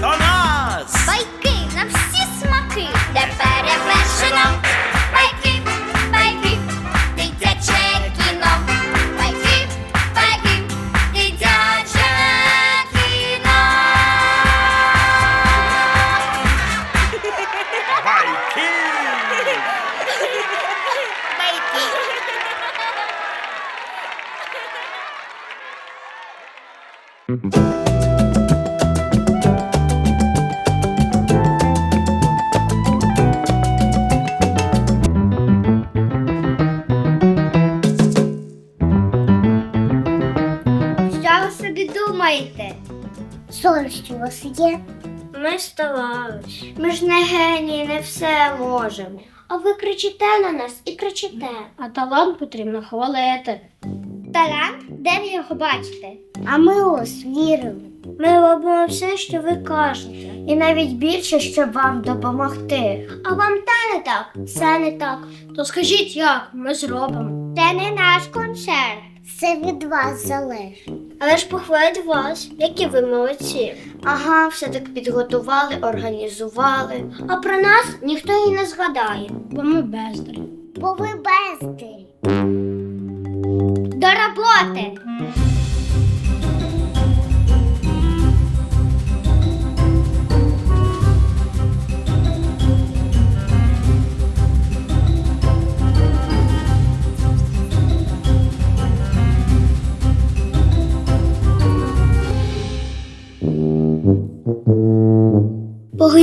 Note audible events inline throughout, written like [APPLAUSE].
до нас. Байки на всі смаки. Де перевершено. Байки, байки, дитяче кіно. Байки, байки, дитяче кіно. Байки. Байки. Що собі думаєте? Совість у вас є? Ми старались. Ми ж не генії, не все можемо. А ви кричите на нас і кричите. А талант потрібно хвалити. Талант? Де ви його бачите? А ми ось вірили. Ми робимо все, що ви кажете, і навіть більше, щоб вам допомогти. А вам те не так, все не так. То скажіть як, ми зробимо. Це не наш концерт. Це від вас залежить. Але ж похвалять вас, які ви молодці. Ага, все так підготували, організували. А про нас ніхто і не згадає, бо ми бездарі. Бо ви бездарі. До роботи!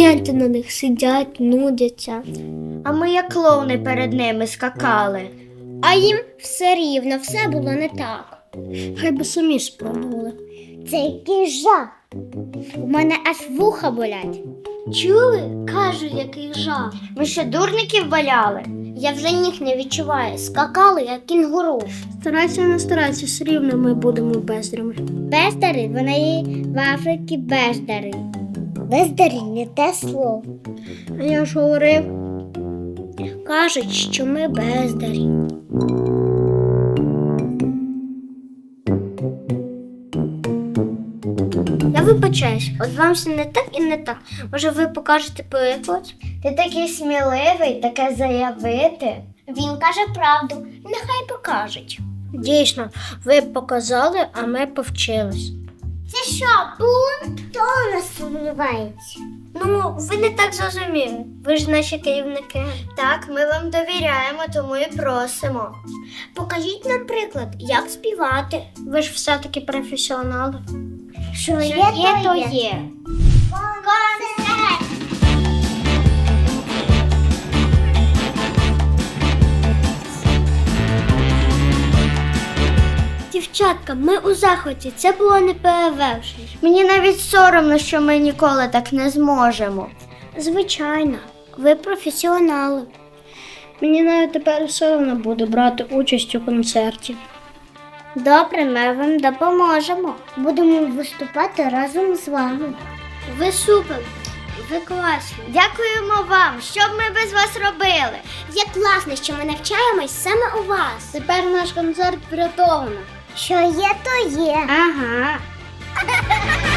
Погляньте на них, сидять, нудяться. А ми як клоуни перед ними скакали. А їм все рівно, все було не так. Хай би самі спробували. Це який жах. У мене аж вуха болять. Чули? Кажу, який жах. Ми ще дурників валяли. Я вже ніг не відчуваю. Скакали, як кінгуру. Старайся, не старайся, все рівно ми будемо бездрами. Бездари, вони в Африці бездари. Бездарі не те слово. А я ж говорив. Кажуть, що ми бездарі. Я вибачаюсь, от вам все не так і не так. Може, ви покажете приклад? Ти такий сміливий, таке заявити. Він каже правду, нехай покажуть. Дійсно, ви показали, а ми повчились. Це що, бунт? Хто нас сумнівається? Ну, ви не так зрозуміли. Ви ж наші керівники. Так, ми вам довіряємо, тому і просимо. Покажіть нам приклад, як співати. Ви ж все-таки професіонали. Що, Що є, то є. Концерт! Дівчатка, ми у захваті, це було не перевершення. Мені навіть соромно, що ми ніколи так не зможемо. Звичайно, ви професіонали. Мені навіть тепер соромно буде брати участь у концерті. Добре, ми вам допоможемо. Будемо виступати разом з вами. Ви супер, ви класні. Дякуємо вам. Що б ми без вас робили? Як класно, що ми навчаємось саме у вас. Тепер наш концерт врятовано. Що є, то є. Ага. [LAUGHS]